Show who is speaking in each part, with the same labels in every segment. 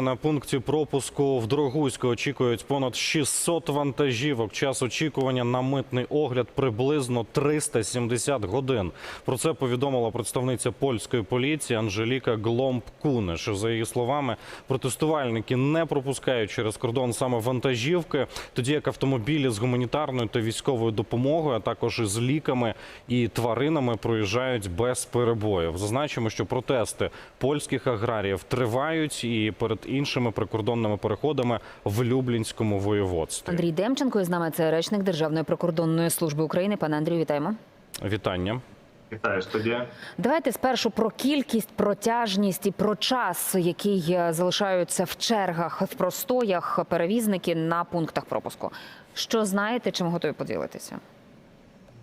Speaker 1: На пункті пропуску в Дрогуську очікують понад 600 вантажівок. Час очікування на митний огляд приблизно 370 годин. Про це повідомила представниця польської поліції Анжеліка Гломб-Кунеш. За її словами, протестувальники не пропускають через кордон саме вантажівки, тоді як автомобілі з гуманітарною та військовою допомогою, а також із ліками і тваринами проїжджають без перебоїв. Зазначимо, що протести польських аграріїв тривають і перед іншими прикордонними переходами в Люблінському воєводстві.
Speaker 2: Андрій Демченко із нами це речник Державної прикордонної служби України. Пане Андрію, вітаємо.
Speaker 1: Вітання.
Speaker 3: Вітаю, студія.
Speaker 2: Давайте спершу про кількість, протяжність і про час, який е, залишаються в чергах, в простоях перевізники на пунктах пропуску. Що знаєте, чим готові поділитися?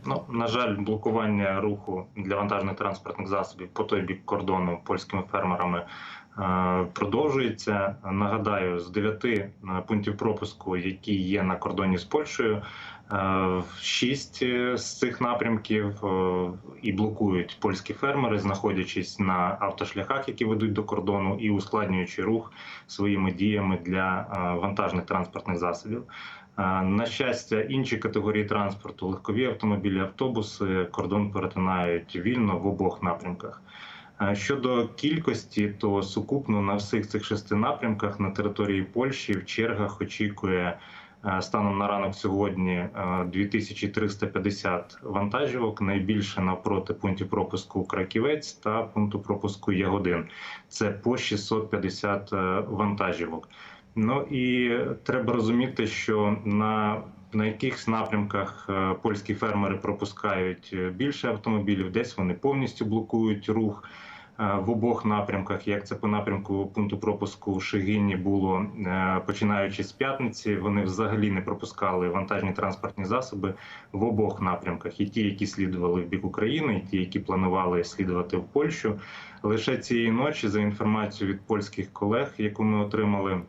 Speaker 3: Ну на жаль, блокування руху для вантажних транспортних засобів по той бік кордону польськими фермерами е, продовжується. Нагадаю, з дев'яти е, пунктів пропуску, які є на кордоні з Польщею, шість е, з цих напрямків е, і блокують польські фермери, знаходячись на автошляхах, які ведуть до кордону, і ускладнюючи рух своїми діями для е, вантажних транспортних засобів. Е, На щастя, інші категорії транспорту, легкові автомобілі, автобуси, кордон перетинають вільно в обох напрямках. Е, Щодо кількості, то сукупно на всіх цих шести напрямках на території Польщі в чергах очікує е, станом на ранок сьогодні е, 2350 вантажівок. Найбільше навпроти пунктів пропуску Краківець та пункту пропуску Ягодин. Це по 650 е, вантажівок. Ну і треба розуміти, що на на якихось напрямках е, польські фермери пропускають е, більше автомобілів, десь вони повністю блокують рух е, в обох напрямках. Як це по напрямку пункту пропуску Шигині було е, починаючи з п'ятниці, вони взагалі не пропускали вантажні транспортні засоби в обох напрямках. І ті, які слідували в бік України, і ті, які планували слідувати в Польщу. Лише цієї ночі, за інформацією від польських колег, яку ми отримали.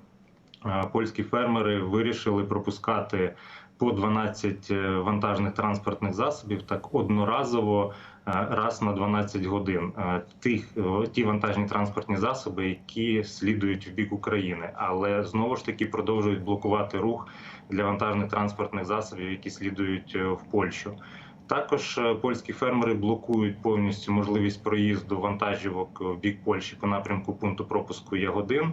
Speaker 3: Е, Польські фермери вирішили пропускати по 12 е, вантажних транспортних засобів так одноразово е, раз на 12 годин. Е, Тих ті вантажні транспортні засоби, які слідують в бік України, але знову ж таки продовжують блокувати рух для вантажних транспортних засобів, які слідують в Польщу. Також польські фермери блокують повністю можливість проїзду вантажівок в бік Польщі по напрямку пункту пропуску Ягодин.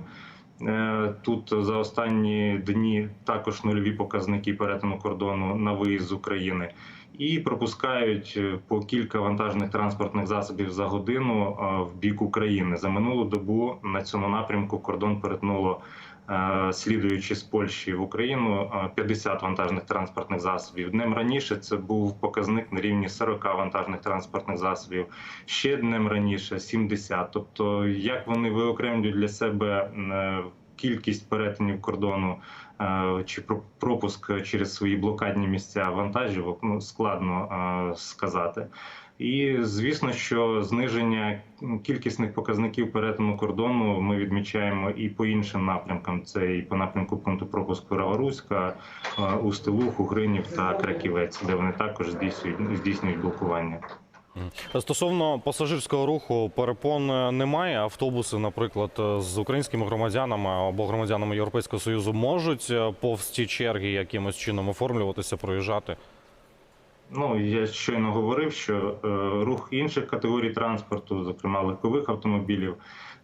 Speaker 3: Е, Тут за останні дні також нульові показники перетину кордону на виїзд з України і пропускають е, по кілька вантажних транспортних засобів за годину е, в бік України. За минулу добу на цьому напрямку кордон перетнуло. е, Слідуючи з Польщі в Україну, е, 50 вантажних транспортних засобів. Днем раніше це був показник на рівні 40 вантажних транспортних засобів. Ще днем раніше 70. Тобто, як вони виокремлюють для себе кількість перетинів кордону е, чи про- пропуск через свої блокадні місця вантажівок, ну складно е, сказати. І звісно, що зниження кількісних показників перетину кордону ми відмічаємо і по іншим напрямкам. Це і по напрямку пункту пропуску Раворуська, е, Устилух, Угринів та Краківець, де вони також здійснюють здійснюють блокування.
Speaker 1: Стосовно пасажирського руху, перепон е, немає. Автобуси, наприклад, е, з українськими громадянами або громадянами Європейського союзу можуть е, повз ці черги якимось чином оформлюватися, проїжджати.
Speaker 3: Ну я щойно говорив, що е, рух інших категорій транспорту, зокрема легкових автомобілів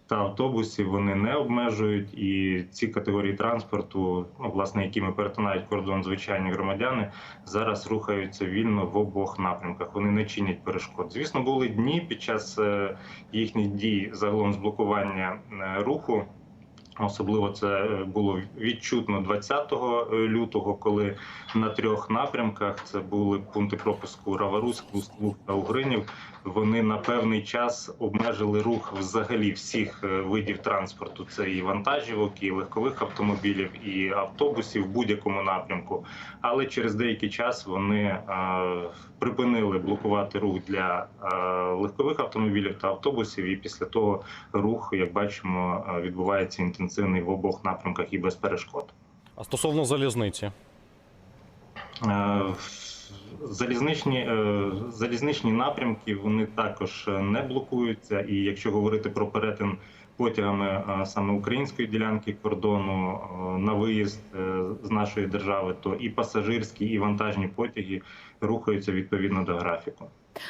Speaker 3: та автобусів, вони не обмежують. І ці категорії транспорту, ну, власне, якими перетинають кордон звичайні громадяни, зараз рухаються вільно в обох напрямках. Вони не чинять перешкод. Звісно, були дні під час е, їхніх дій загалом з блокування е, руху. Особливо це е, було відчутно 20 лютого, коли на трьох напрямках це були пункти пропуску Раваруськ, Лук та Угринів. Вони на певний час обмежили рух взагалі всіх е, видів транспорту. Це і вантажівок, і легкових автомобілів, і автобусів в будь-якому напрямку. Але через деякий час вони е, припинили блокувати рух для е, легкових автомобілів та автобусів. І після того рух, як бачимо, е, відбувається інтенсивний в обох напрямках і без перешкод.
Speaker 1: А стосовно залізниці,
Speaker 3: Е, Залізничні, е, залізничні напрямки вони також е, не блокуються. І якщо говорити про перетин потягами саме української ділянки кордону на виїзд з нашої держави, то і пасажирські, і вантажні потяги рухаються відповідно до графіку.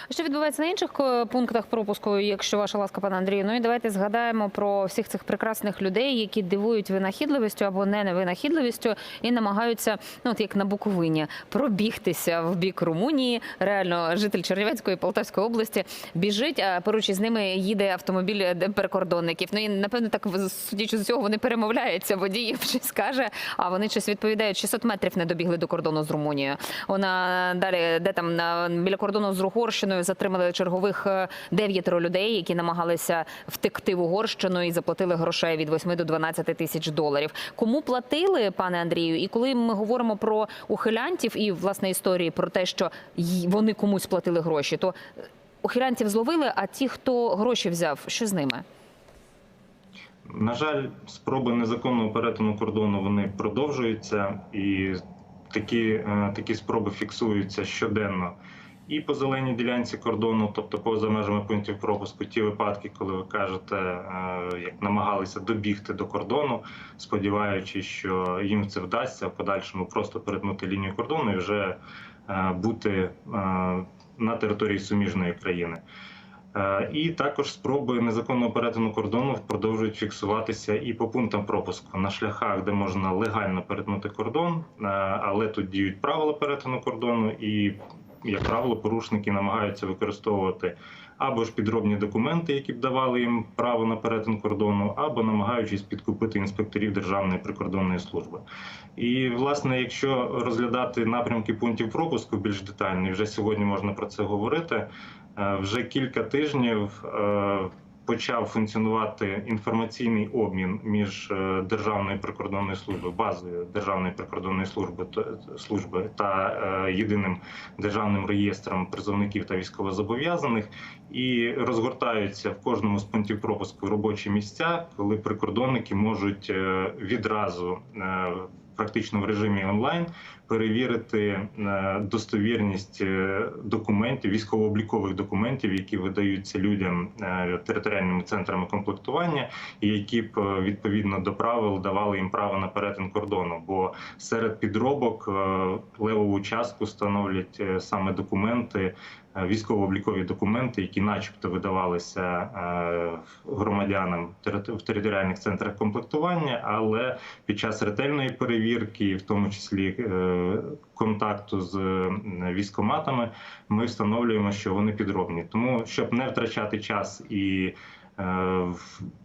Speaker 2: Що відбувається на інших е, пунктах пропуску, якщо ваша ласка, пане Андрію? Ну і давайте згадаємо про всіх цих прекрасних людей, які дивують винахідливістю або не винахідливістю і намагаються, ну от як на Буковині, пробігтися в бік Румунії. Реально, житель Чернівецької Полтавської області біжить, а поруч із ними їде автомобіль е, прикордонників. Ну і напевно, так судячи з цього, вони перемовляються. Водій щось каже, а вони щось відповідають. 600 метрів не добігли до кордону з Румунією. Вона далі, де там на біля кордону з Угорщиною затримали чергових е, дев'ятеро людей, які намагалися втекти в Угорщину і заплатили грошей від 8 до 12 тисяч доларів. Кому платили, пане Андрію? І коли ми говоримо про ухилянтів і власне історії про те, що вони комусь платили гроші, то ухилянтів зловили, а ті, хто гроші взяв, що з ними?
Speaker 3: На жаль, спроби незаконного перетину кордону вони продовжуються, і такі, е, такі спроби фіксуються щоденно. І по зеленій ділянці кордону, тобто поза межами пунктів пропуску, ті випадки, коли ви кажете, е, як намагалися добігти до кордону, сподіваючись, що їм це вдасться в подальшому просто перетнути лінію кордону і вже е, бути е, на території суміжної країни. І також спроби незаконного перетину кордону продовжують фіксуватися і по пунктам пропуску на шляхах, де можна легально перетнути кордон, але тут діють правила перетину кордону, і, як правило, порушники намагаються використовувати або ж підробні документи, які б давали їм право на перетин кордону, або намагаючись підкупити інспекторів Державної прикордонної служби. І власне, якщо розглядати напрямки пунктів пропуску більш детально, і вже сьогодні можна про це говорити. Е, Вже кілька тижнів е, почав функціонувати інформаційний обмін між е, Державною прикордонною службою, базою Державної прикордонної служби служби та е, єдиним державним реєстром призовників та військовозобов'язаних, і розгортаються в кожному з пунктів пропуску робочі місця, коли прикордонники можуть е, відразу практично в режимі онлайн перевірити е, достовірність е, документів, військово-облікових документів, які видаються людям е, територіальними центрами комплектування, і які б відповідно до правил давали їм право на перетин кордону. Бо серед підробок левову частку становлять саме документи. Військово-облікові документи, які, начебто, видавалися громадянам в територіальних центрах комплектування, але під час ретельної перевірки, в тому числі контакту з військоматами, ми встановлюємо, що вони підробні. Тому щоб не втрачати час і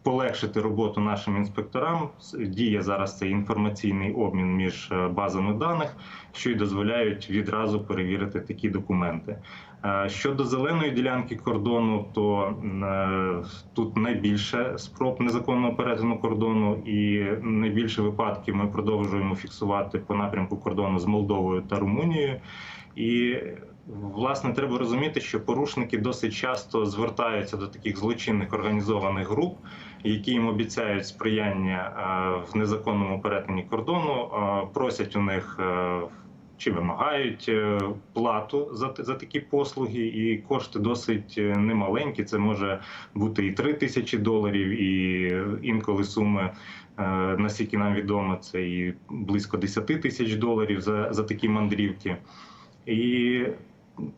Speaker 3: полегшити роботу нашим інспекторам, діє зараз цей інформаційний обмін між е, базами даних, що й дозволяють відразу перевірити такі документи. Е, Щодо зеленої ділянки кордону, то е, тут найбільше спроб незаконного перетину кордону, і найбільше випадків ми продовжуємо фіксувати по напрямку кордону з Молдовою та Румунією. І власне треба розуміти, що порушники досить часто звертаються до таких злочинних організованих груп, які їм обіцяють сприяння е, в незаконному перетині кордону, е, просять у них. е, чи вимагають плату за, за такі послуги, і кошти досить немаленькі. Це може бути і 3 тисячі доларів, і інколи суми, наскільки нам відомо, це і близько 10 тисяч доларів за, за такі мандрівки. І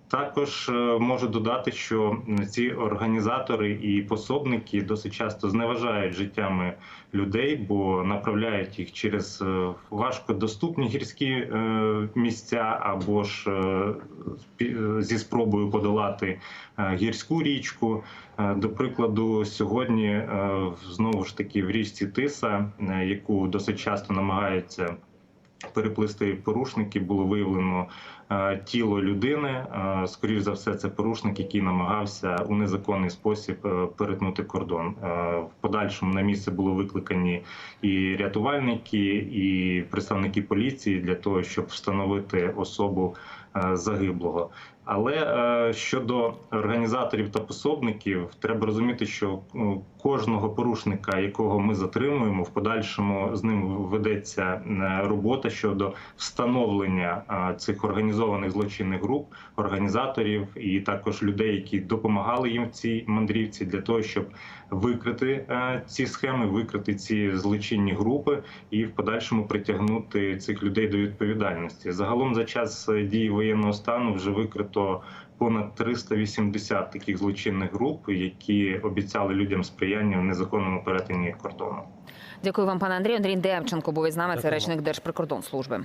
Speaker 3: також е, можу додати, що ці організатори і пособники досить часто зневажають життями людей, бо направляють їх через е, важкодоступні гірські е, місця, або ж зі спробою подолати гірську річку. До прикладу, сьогодні знову ж таки в річці Тиса, яку досить часто намагаються переплисти порушники, було виявлено тіло людини. Е, Скоріш за все, це порушник, який намагався у незаконний спосіб е, перетнути кордон. Е, В подальшому на місце було викликані і рятувальники, і представники поліції для того, щоб встановити особу е, загиблого. Але е, щодо організаторів та пособників, треба розуміти, що ну, кожного порушника, якого ми затримуємо, в подальшому з ним ведеться е, робота щодо встановлення е, цих організованих організованих злочинних груп, організаторів і також людей, які допомагали їм в цій мандрівці, для того, щоб викрити е, ці схеми, викрити ці злочинні групи і в подальшому притягнути цих людей до відповідальності. Загалом за час е, дії воєнного стану вже викрито понад 380 таких злочинних груп, які обіцяли людям сприяння в незаконному перетині кордону.
Speaker 2: Дякую вам, пане Андрію. Андрій Демченко був із нами. Це
Speaker 1: Дякую.
Speaker 2: речник Держприкордонслужби.